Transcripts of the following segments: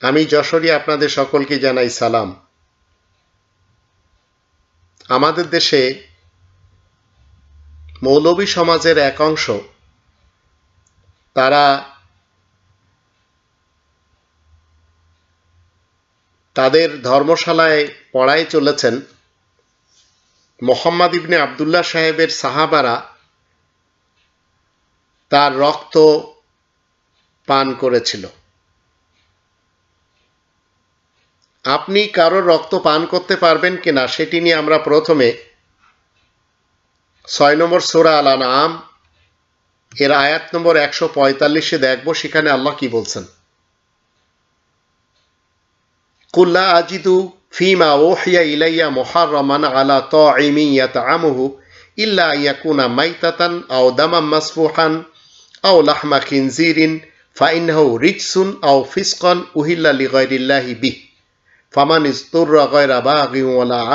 আমি যশোরী আপনাদের সকলকে জানাই সালাম। আমাদের দেশে মৌলবী সমাজের এক অংশ, তারা তাদের ধর্মশালায় পড়াই চলেছেন মোহাম্মদ ইবনে আবদুল্লাহ সাহেবের সাহাবারা তার রক্ত পান করেছিল। আপনি কারোর রক্ত পান করতে পারবেন কিনা সেটি নিয়ে আমরা প্রথমে ছয় নম্বর সোরা আল আম এর আয়াত নম্বর একশো পঁয়তাল্লিশে দেখব সেখানে আল্লাহ কি বলছেন। কুল্লা আজিদু ফিমা ওহিয়া ইলাইয়া মোহারমান আলা ত আমহু ইল্লা ইয়াকুনা মাইতাতান আও দামাম মাসফুহান আও লাহমা খিনজিরিন ফাইনহু রিজসুন আও ফিসকন উহিল্লা লিগাইরিল্লাহি বিহ। ফামান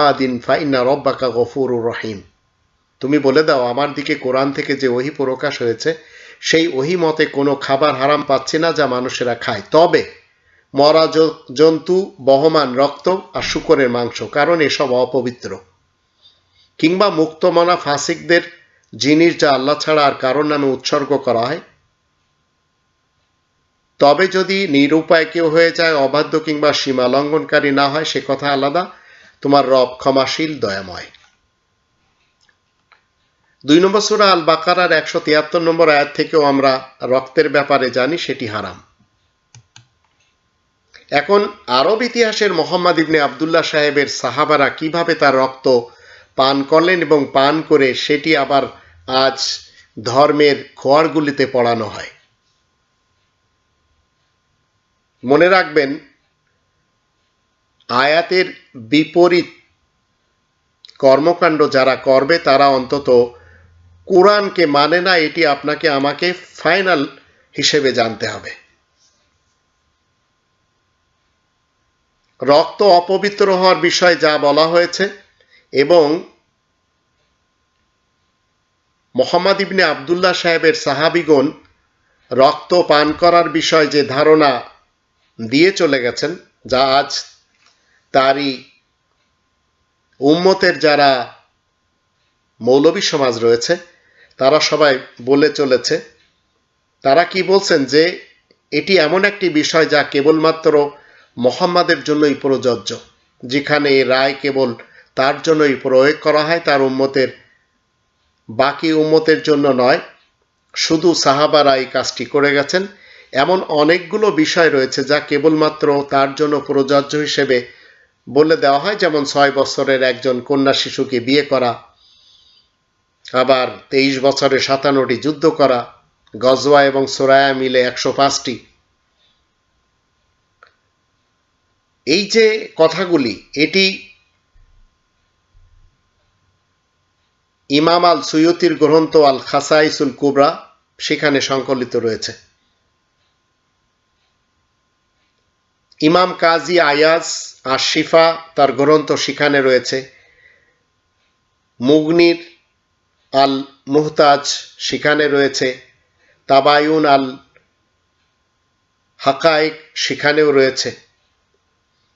আদিন ফাইন্না রব্বাকা গফুরুর রহিম। তুমি বলে দাও, আমার দিকে কোরআন থেকে যে ওহি প্রকাশ হয়েছে, সেই ওহি মতে কোনো খাবার হারাম পাচ্ছে না যা মানুষেরা খায়। তবে মরা জন্তু, বহমান রক্ত আর শুকরের মাংস, কারণ এসব অপবিত্র। কিংবা মুক্তমনা ফাসিকদের জিনিস যা আল্লাহ ছাড়া আর কারোর নামে উৎসর্গ করা হয় তবে যদি নিরুপায় কেউ হয়ে যায়, অবাধ্য কিংবা সীমা লঙ্ঘনকারী না হয়, সে কথা আলাদা। তোমার রব ক্ষমাশীল, দয়াময়। দুই নম্বর সুরা আল বাকারার একশো তিয়াত্তর নম্বর আয়াত থেকেও আমরা রক্তের ব্যাপারে জানি, সেটি হারাম। এখন আরব ইতিহাসের মোহাম্মদ ইবনে আবদুল্লাহ সাহেবের সাহাবারা কীভাবে তার রক্ত পান করলেন এবং পান করে সেটি আবার আজ ধর্মের খোয়ারগুলিতে পড়ানো হয়। মনে রাখবেন, আয়াতের বিপরীত কর্মকাণ্ড যারা করবে তারা অন্তত কোরআনকে মানে না, এটি আপনাকে আমাকে ফাইনাল হিসেবে জানতে হবে। রক্ত অপবিত্র হওয়ার বিষয়ে যা বলা হয়েছে এবং মোহাম্মদ ইবনে আবদুল্লাহ সাহেবের সাহাবিগণ রক্ত পান করার বিষয়ে যে ধারণা দিয়ে চলে গেছেন, যা আজ তারই উম্মতের যারা মৌলবী সমাজ রয়েছে, তারা সবাই বলে চলেছে। তারা কি বলছেন যে, এটি এমন একটি বিষয় যা কেবলমাত্র মোহাম্মদের জন্যই প্রযোজ্য, যেখানে রায় কেবল তার জন্যই প্রয়োগ করা হয়, তার উম্মতের বাকি উম্মতের জন্য নয়, শুধু সাহাবারা এই কাজটি করে গেছেন। এমন অনেকগুলো বিষয় রয়েছে যা কেবলমাত্র তার জন্য প্রযোজ্য হিসেবে বলে দেওয়া হয়। যেমন ছয় বছরের একজন কন্যা শিশুকে বিয়ে করা, আবার তেইশ বছরে সাতান্নটি যুদ্ধ করা, গজওয়া এবং সোরায়া মিলে একশো পাঁচটি। এই যে কথাগুলি, এটি ইমাম আল সুয়তির গ্রন্থ আল খাসাইসুল কুবরা, সেখানে সংকলিত রয়েছে। ইমাম কাজী আয়াজ আর শিফা তার গ্রন্থ সেখানে রয়েছে। মুগনির আল মুহতাজ সেখানে রয়েছে। তাবায়ুন আল হাকাইক সেখানেও রয়েছে।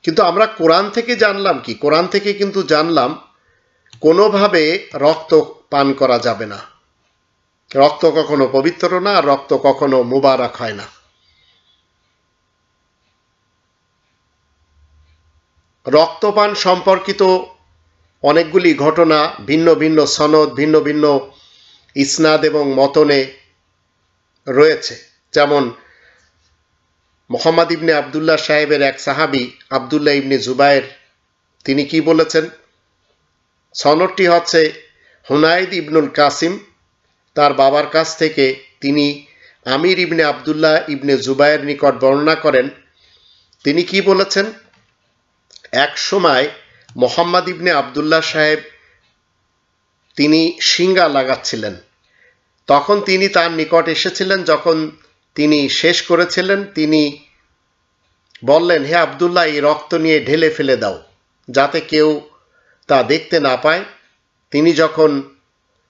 কিন্তু আমরা কোরআন থেকে জানলাম কি? কোরআন থেকে কিন্তু জানলাম কোনোভাবে রক্ত পান করা যাবে না। রক্ত কখনো পবিত্র না, রক্ত কখনো মুবারক হয় না। রক্তপান সম্পর্কিত অনেকগুলি ঘটনা, ভিন্ন ভিন্ন সনদ, ভিন্ন ভিন্ন ইসনাদ এবং মতনে রয়েছে। যেমন মোহাম্মদ ইবনে আবদুল্লাহ সাহেবের এক সাহাবি, আবদুল্লাহ ইবনে জুবায়ের তিনি কি বলেছেন? সনদটি হচ্ছে হুনাইদ ইবনুল কাসিম তার বাবার কাছ থেকে তিনি আমির ইবনে আবদুল্লাহ ইবনে জুবায়ের নিকট বর্ণনা করেন। তিনি কি বলেছেন? এক সময় মোহাম্মদ ইবনে আবদুল্লাহ সাহেব তিনি সিঙ্গা লাগাচ্ছিলেন। তখন তিনি তার নিকট এসেছিলেন, যখন তিনি শেষ করেছিলেন, তিনি বললেন, হে আবদুল্লাহ, এই রক্ত নিয়ে ঢেলে ফেলে দাও, যাতে কেউ তা দেখতে না পায়। তিনি যখন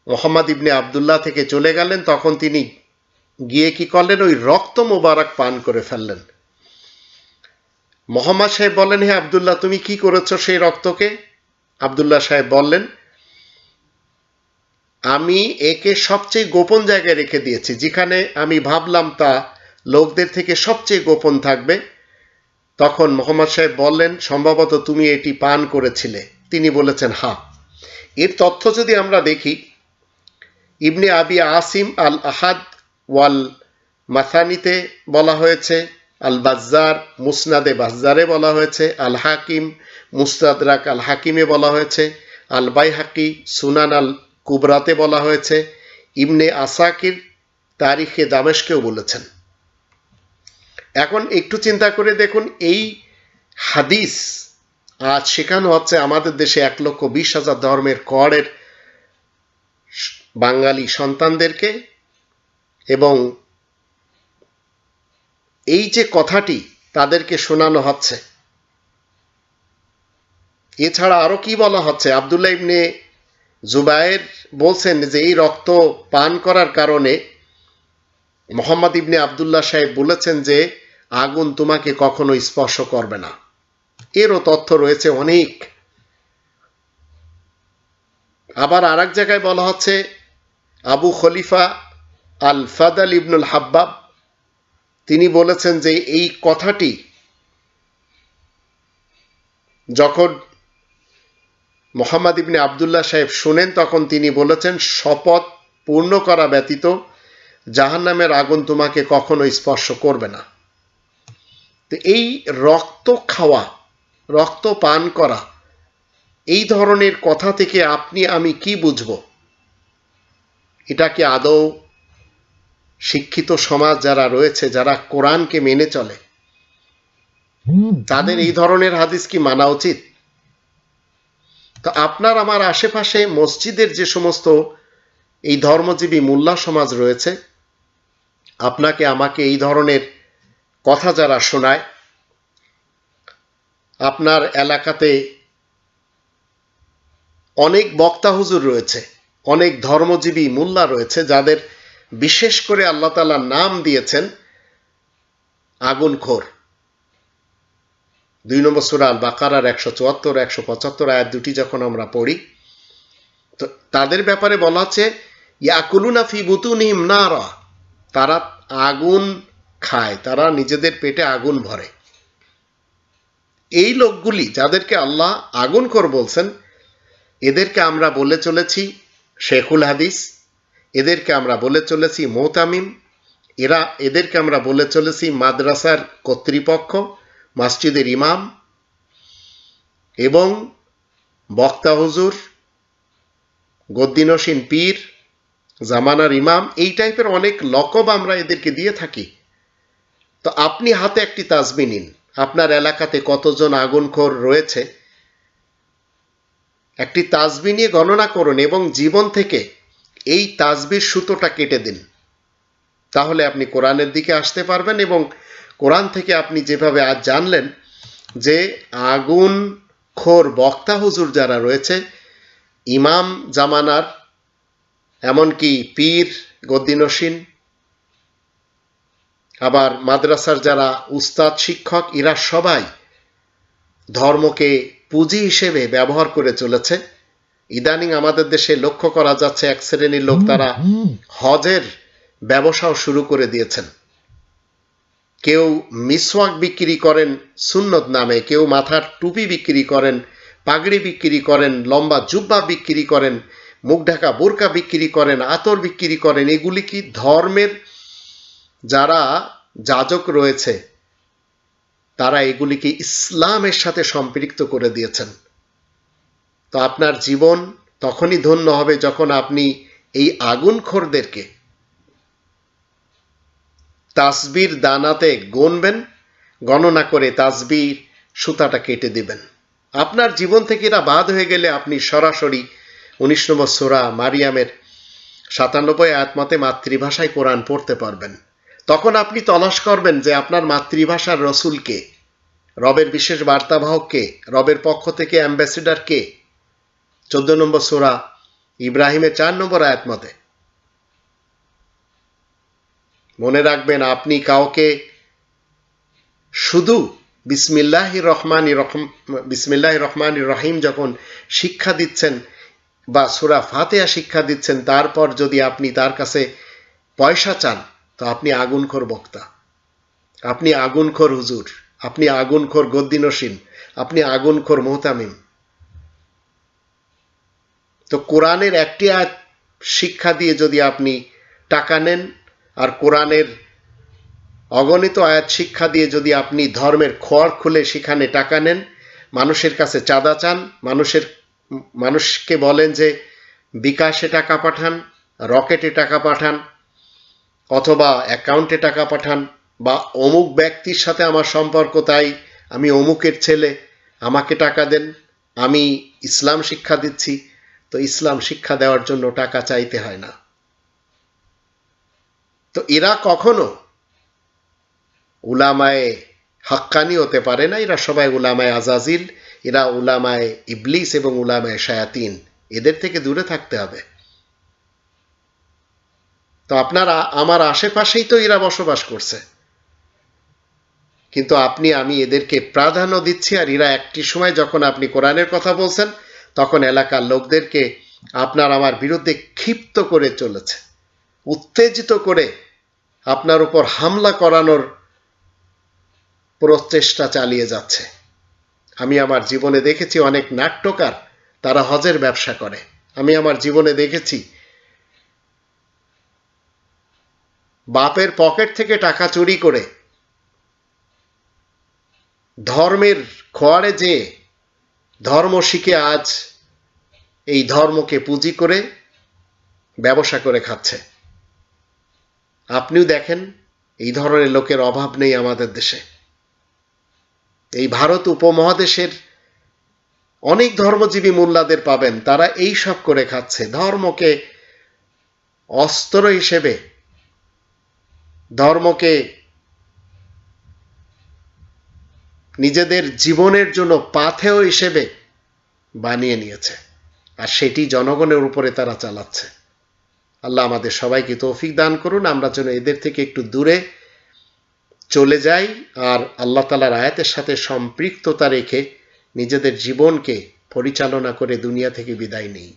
মোহাম্মদ ইবনে আবদুল্লাহ থেকে চলে গেলেন, তখন তিনি গিয়ে কি করলেন? ওই রক্ত মোবারক পান করে ফেললেন। মোহাম্মদ সাহেব বললেন, হে আবদুল্লাহ, তুমি কি করেছ সেই রক্তকে? আবদুল্লাহ সাহেব বললেন, আমি একে সবচেয়ে গোপন জায়গায় রেখে দিয়েছি, যেখানে আমি ভাবলাম তা লোকদের থেকে সবচেয়ে গোপন থাকবে। তখন মোহাম্মদ সাহেব বললেন, সম্ভবত তুমি এটি পান করেছিলে। তিনি বলেছেন, হা, এর তথ্য যদি আমরা দেখি, ইবনে আবি আসিম আল আহাদ ওয়াল মাসানিতে বলা হয়েছে আল বাজ্জার মুসনাদে বাজ্জারে বলা হয়েছে আল হাকিম মুস্তাদরাক আল হাকিমে বলা হয়েছে আল বাইহাকি সুনান আল কুবরাতে বলা হয়েছে ইমনে আসাকির তারিখে দামেশকেও বলেছেন। এখন একটু চিন্তা করে দেখুন, এই হাদিস আজ শেখানো হচ্ছে আমাদের দেশে এক লক্ষ বিশ হাজার ধর্মের করের বাঙালি সন্তানদেরকে এবং এই যে কথাটি তাদেরকে শোনানো হচ্ছে, এছাড়া আরও কি বলা হচ্ছে? আবদুল্লাহ ইবনে জুবায়ের বলছেন যে এই রক্ত পান করার কারণে মোহাম্মদ ইবনে আবদুল্লাহ সাহেব বলেছেন যে আগুন তোমাকে কখনো স্পর্শ করবে না। এরও তথ্য রয়েছে অনেক। আবার আর জায়গায় বলা হচ্ছে, আবু খলিফা আল ফাদাল ইবনুল হাব্বাব তিনি বলেছেন যে এই কথাটি যখন মোহাম্মদ ইবনে আবদুল্লাহ সাহেব শুনেন, তখন তিনি বলেছেন, শপথ পূর্ণ করা ব্যতীত জাহান্নামের আগুন তোমাকে কখনো স্পর্শ করবে না। তো এই রক্ত খাওয়া, রক্ত পান করা, এই ধরনের কথা থেকে আপনি, আমি কি বুঝব? এটা কি আদৌ শিক্ষিত সমাজ যারা রয়েছে যারা কোরআনকে মেনে চলে তাদের এই ধরনের হাদিস কি মানা উচিত? তো আপনার আমার আশেপাশে মসজিদের যে সমস্ত এই ধর্মজীবী মোল্লা সমাজ রয়েছে আপনাকে আমাকে এই ধরনের কথা যারা শোনায় আপনার এলাকাতে অনেক বক্তা হুজুর রয়েছে অনেক ধর্মজীবী মোল্লা রয়েছে যাদের বিশেষ করে আল্লাহ তালা নাম দিয়েছেন আগুন আগুনখোর দুই নম্বর সুরাল বাকারার একশো চুয়াত্তর, একশো পঁচাত্তর আয়াত দুটি যখন আমরা পড়ি, তো তাদের ব্যাপারে বলা হচ্ছে ইয়াকুলুনা ফি বুতুনিম নারা তারা আগুন খায়, তারা নিজেদের পেটে আগুন ভরে। এই লোকগুলি যাদেরকে আল্লাহ আগুন কর বলছেন, এদেরকে আমরা বলে চলেছি শেখুল হাদিস এদেরকে আমরা বলে চলেছি মোতামিম এরা এদেরকে আমরা বলে চলেছি মাদ্রাসার কর্তৃপক্ষ, মসজিদের ইমাম এবং বক্তা হুজুর গদ্দিনসীন পীর, জামানার ইমাম। এই টাইপের অনেক লকব আমরা এদেরকে দিয়ে থাকি। তো আপনি হাতে একটি তাজবি নিন। আপনার এলাকাতে কতজন আগুনখোর রয়েছে? একটি তাজবি নিয়ে গণনা করুন এবং জীবন থেকে এই তাজবির সুতোটা কেটে দিন। তাহলে আপনি কোরআনের দিকে আসতে পারবেন এবং কোরআন থেকে আপনি যেভাবে আজ জানলেন যে আগুন খোর বক্তা হুজুর যারা রয়েছে, ইমাম জামানার, এমনকি পীর গদ্দিনসীন আবার মাদ্রাসার যারা উস্তাদ, শিক্ষক, এরা সবাই ধর্মকে পুঁজি হিসেবে ব্যবহার করে চলেছে। ইদানিং আমাদের দেশে লক্ষ্য করা যাচ্ছে এক শ্রেণির লোক তারা হজের ব্যবসাও শুরু করে দিয়েছেন। কেউ মিসওয়াক বিক্রি করেন সুন্নত নামে কেউ মাথার টুপি বিক্রি করেন পাগড়ি বিক্রি করেন লম্বা জুব্বা বিক্রি করেন মুখ ঢাকা বোরকা বিক্রি করেন আতর বিক্রি করেন এগুলি কি ধর্মের যারা যাজক রয়েছে তারা এগুলিকে ইসলামের সাথে সম্পৃক্ত করে দিয়েছেন। তো আপনার জীবন তখনই ধন্য হবে যখন আপনি এই আগুনখোরদেরকে তাসবির দানাতে গণবেন, গণনা করে তাসবির সুতাটা কেটে দিবেন। আপনার জীবন থেকে এরা বাদ হয়ে গেলে আপনি সরাসরি উনিশ নম্বর সোরা মারিয়ামের সাতানব্বই আয়াতমতে মাতৃভাষায় কোরআন পড়তে পারবেন। তখন আপনি তলাশ করবেন যে আপনার মাতৃভাষার রসুলকে, রবের বিশেষ বার্তাবাহক কে রবের পক্ষ থেকে অ্যাম্বাসিডার কে চোদ্দ নম্বর সোরা ইব্রাহিমের চার নম্বর আয়াত মতে। মনে রাখবেন, আপনি কাউকে শুধু বিসমিল্লাহ রহমান রহম বিসমিল্লাহ রহমান রহিম যখন শিক্ষা দিচ্ছেন বা সুরা ফাতেহা শিক্ষা দিচ্ছেন, তারপর যদি আপনি তার কাছে পয়সা চান, তো আপনি আগুনখোর বক্তা। আপনি আগুনখোর হুজুর, আপনি আগুনখোর গদ্দিনসীন আপনি আগুনখোর মোহতামিম। তো কোরআনের একটি আয়াত শিক্ষা দিয়ে যদি আপনি টাকা নেন, আর কোরআনের অগণিত আয়াত শিক্ষা দিয়ে যদি আপনি ধর্মের খড় খুলে সেখানে টাকা নেন, মানুষের কাছে চাঁদা চান, মানুষের, মানুষকে বলেন যে বিকাশে টাকা পাঠান, রকেটে টাকা পাঠান, অথবা অ্যাকাউন্টে টাকা পাঠান, বা অমুক ব্যক্তির সাথে আমার সম্পর্ক তাই আমি অমুকের ছেলে, আমাকে টাকা দেন, আমি ইসলাম শিক্ষা দিচ্ছি তো ইসলাম শিক্ষা দেওয়ার জন্য টাকা চাইতে হয় না। তো এরা কখনো উলামায়ে হাক্কানি হতে পারে না, এরা সবাই উলামায় আজাজিল, এরা উলামায় ইবলিস এবং উলামায় শায়াতিন। এদের থেকে দূরে থাকতে হবে। তো আপনারা, আমার আশেপাশেই তো এরা বসবাস করছে। কিন্তু আপনি, আমি এদেরকে প্রাধান্য দিচ্ছি আর এরা একটি সময় যখন আপনি কোরআনের কথা বলছেন তখন এলাকার লোকদেরকে আপনার আমার বিরুদ্ধে ক্ষিপ্ত করে চলেছে। উত্তেজিত করে আপনার উপর হামলা করানোর প্রচেষ্টা চালিয়ে যাচ্ছে। আমি আমার জীবনে দেখেছি অনেক নাট্যকার, তারা হজের ব্যবসা করে। আমি আমার জীবনে দেখেছি বাপের পকেট থেকে টাকা চুরি করে ধর্মের খোয়ারে যে ধর্ম শিখে আজ এই ধর্মকে পুঁজি করে ব্যবসা করে খাচ্ছে। আপনিও দেখেন, এই ধরনের লোকের অভাব নেই আমাদের দেশে। এই ভারত উপমহাদেশের অনেক ধর্মজীবী মোল্লাদের পাবেন, তারা এই সব করে খাচ্ছে। ধর্মকে অস্ত্র হিসেবে, ধর্মকে নিজেদের জীবনের জন্য পাথেয় হিসেবে বানিয়ে নিয়েছে। আর সেটি জনগণের উপরে তারা চালাচ্ছে। আল্লাহ আমাদের সবাইকে তৌফিক দান করুন। আমরা যেন এদের থেকে একটু দূরে চলে যাই আর আল্লাহ তালার আয়াতের সাথে সম্পৃক্ততা রেখে নিজেদের জীবনকে পরিচালনা করে দুনিয়া থেকে বিদায় নেই।